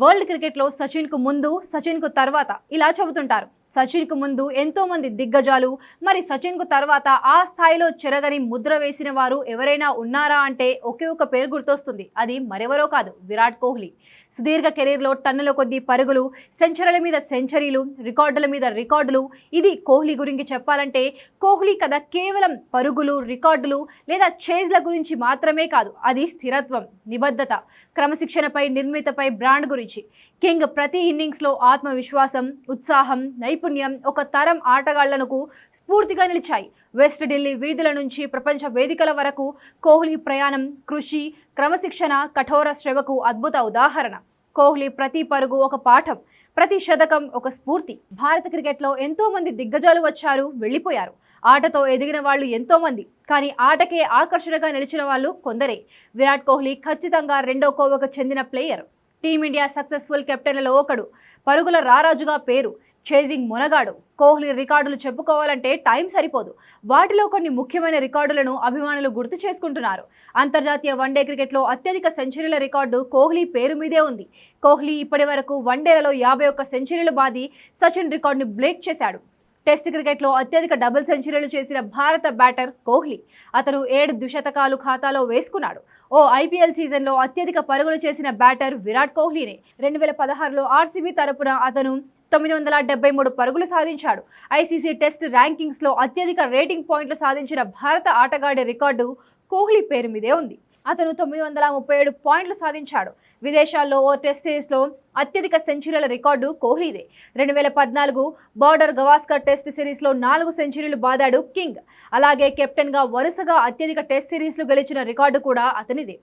World క్రికెట్లో సచిన్కు ముందు సచిన్కు తర్వాత ఇలా చెబుతుంటారు. సచిన్కు ముందు ఎంతో మంది దిగ్గజాలు. మరి సచిన్కు తర్వాత ఆ స్థాయిలో చెరగని ముద్ర వేసిన వారు ఎవరైనా ఉన్నారా అంటే ఒకే ఒక పేరు గుర్తొస్తుంది. అది మరెవరో కాదు విరాట్ కోహ్లీ. సుదీర్ఘ కెరీర్లో టన్నుల కొద్దీ పరుగులు సెంచరీల మీద సెంచరీలు రికార్డుల మీద రికార్డులు. ఇది కోహ్లీ గురించి చెప్పాలంటే కోహ్లీ కథ కేవలం పరుగులు రికార్డులు లేదా చేజ్ల గురించి మాత్రమే కాదు అది స్థిరత్వం నిబద్ధత క్రమశిక్షణపై నిర్మితపై బ్రాండ్ గురించి. కింగ్ ప్రతి ఇన్నింగ్స్లో ఆత్మవిశ్వాసం ఉత్సాహం నైపుణ్యం ఒక తరం ఆటగాళ్ళకు స్ఫూర్తిగా నిలిచాయి. వెస్ట్ ఢిల్లీ వీధుల నుంచి ప్రపంచ వేదికల వరకు కోహ్లీ ప్రయాణం కృషి క్రమశిక్షణ కఠోర శ్రమకు అద్భుత ఉదాహరణ. కోహ్లీ ప్రతి పరుగు ఒక పాఠం ప్రతి శతకం ఒక స్ఫూర్తి. భారత క్రికెట్లో ఎంతో మంది దిగ్గజాలు వచ్చారు వెళ్ళిపోయారు. ఆటతో ఎదిగిన వాళ్ళు ఎంతో మంది కానీ ఆటకే ఆకర్షణగా నిలిచిన వాళ్ళు కొందరే. విరాట్ కోహ్లీ ఖచ్చితంగా రెండో కోవకు చెందిన ప్లేయర్. టీమిండియా సక్సెస్ఫుల్ కెప్టెన్లలో ఒకడు. పరుగుల రారాజుగా పేరు చేజింగ్ మునగాడు. కోహ్లీ రికార్డులు చెప్పుకోవాలంటే టైం సరిపోదు. వాటిలో కొన్ని ముఖ్యమైన రికార్డులను అభిమానులు గుర్తు చేసుకుంటున్నారు. అంతర్జాతీయ వన్డే క్రికెట్లో అత్యధిక సెంచరీల రికార్డు కోహ్లీ పేరు మీదే ఉంది. కోహ్లీ ఇప్పటి వరకు వన్డేలలో యాభై ఒక్క సెంచరీలు బాది సచిన్ రికార్డుని బ్రేక్ చేశాడు. టెస్ట్ క్రికెట్లో అత్యధిక డబుల్ సెంచరీలు చేసిన భారత బ్యాటర్ కోహ్లీ. అతను ఏడు ద్విశతకాలు ఖాతాలో వేసుకున్నాడు. ఓ ఐపీఎల్ సీజన్లో అత్యధిక పరుగులు చేసిన బ్యాటర్ విరాట్ కోహ్లీనే. రెండు వేల పదహారులో ఆర్సీబీ తరపున అతను తొమ్మిది వందల డెబ్బై మూడు పరుగులు సాధించాడు. ఐసీసీ టెస్ట్ ర్యాంకింగ్స్లో అత్యధిక రేటింగ్ పాయింట్లు సాధించిన భారత ఆటగాడి రికార్డు కోహ్లీ పేరు మీదే ఉంది. అతను తొమ్మిది వందల ముప్పై ఏడు పాయింట్లు సాధించాడు. విదేశాల్లో ఓ టెస్ట్ సిరీస్లో అత్యధిక సెంచరీల రికార్డు కోహ్లీదే. రెండు వేల పద్నాలుగు బార్డర్ గవాస్కర్ టెస్ట్ సిరీస్లో నాలుగు సెంచరీలు బాదాడు కింగ్. అలాగే కెప్టెన్గా వరుసగా అత్యధిక టెస్ట్ సిరీస్లు గెలిచిన రికార్డు కూడా అతనిదే.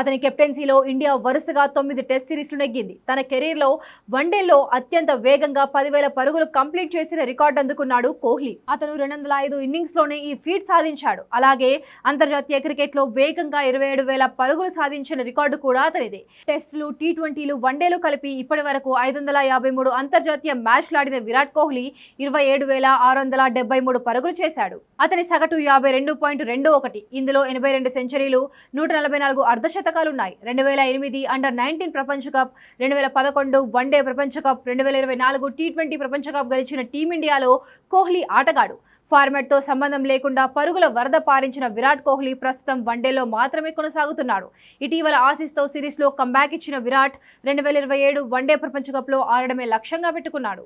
అతని కెప్టెన్సీలో ఇండియా వరుసగా తొమ్మిది టెస్ట్ సిరీస్లు నెగ్గింది. తన కెరీర్లో వన్డేలో అత్యంత వేగంగా పదివేల పరుగులు కంప్లీట్ చేసిన రికార్డు అందుకున్నాడు కోహ్లీ. అతను రెండు వందల ఐదు ఇన్నింగ్స్లోనే ఈ ఫీట్ సాధించాడు. అలాగే అంతర్జాతీయ క్రికెట్లో వేగంగా ఇరవై ఏడు వేల పరుగులు సాధించిన రికార్డు కూడా అతనిదే. టెస్టులు టీ ట్వంటీలు వన్డేలు కలిపి ఇప్పటి వరకు ఐదు వందల యాభై మూడు అంతర్జాతీయ మ్యాచ్లాడిన విరాట్ కోహ్లీ ఇరవై ఏడు వేల ఆరు వందల డెబ్బై మూడు పరుగులు చేశాడు. అతని సగటు యాభై రెండు పాయింట్ రెండు ఒకటి ఇందులో ఎనభై రెండు సెంచరీలు నూట నలభై నాలుగు అర్ధశతకాలున్నాయి. రెండు వేల ఎనిమిది అండర్ నైన్టీన్ ప్రపంచ కప్ రెండు వేల పదకొండు వన్డే ప్రపంచ కప్ రెండు వేల ఇరవై నాలుగు టీ ట్వంటీ ప్రపంచ కప్ గెలిచిన టీమిండియాలో కోహ్లీ ఆటగాడు. ఫార్మాట్తో సంబంధం లేకుండా పరుగుల వరద పారించిన విరాట్ కోహ్లీ ప్రస్తుతం వన్డేలో మాత్రమే కొనసాగుతున్నాడు. ఇటీవల ఆసీస్తో సిరీస్లో కంబ్యాక్ ఇచ్చిన విరాట్ రెండు వేల ఇరవై ఏడు వన్డే ప్రపంచ కప్లో ఆడడమే లక్ష్యంగా పెట్టుకున్నాడు.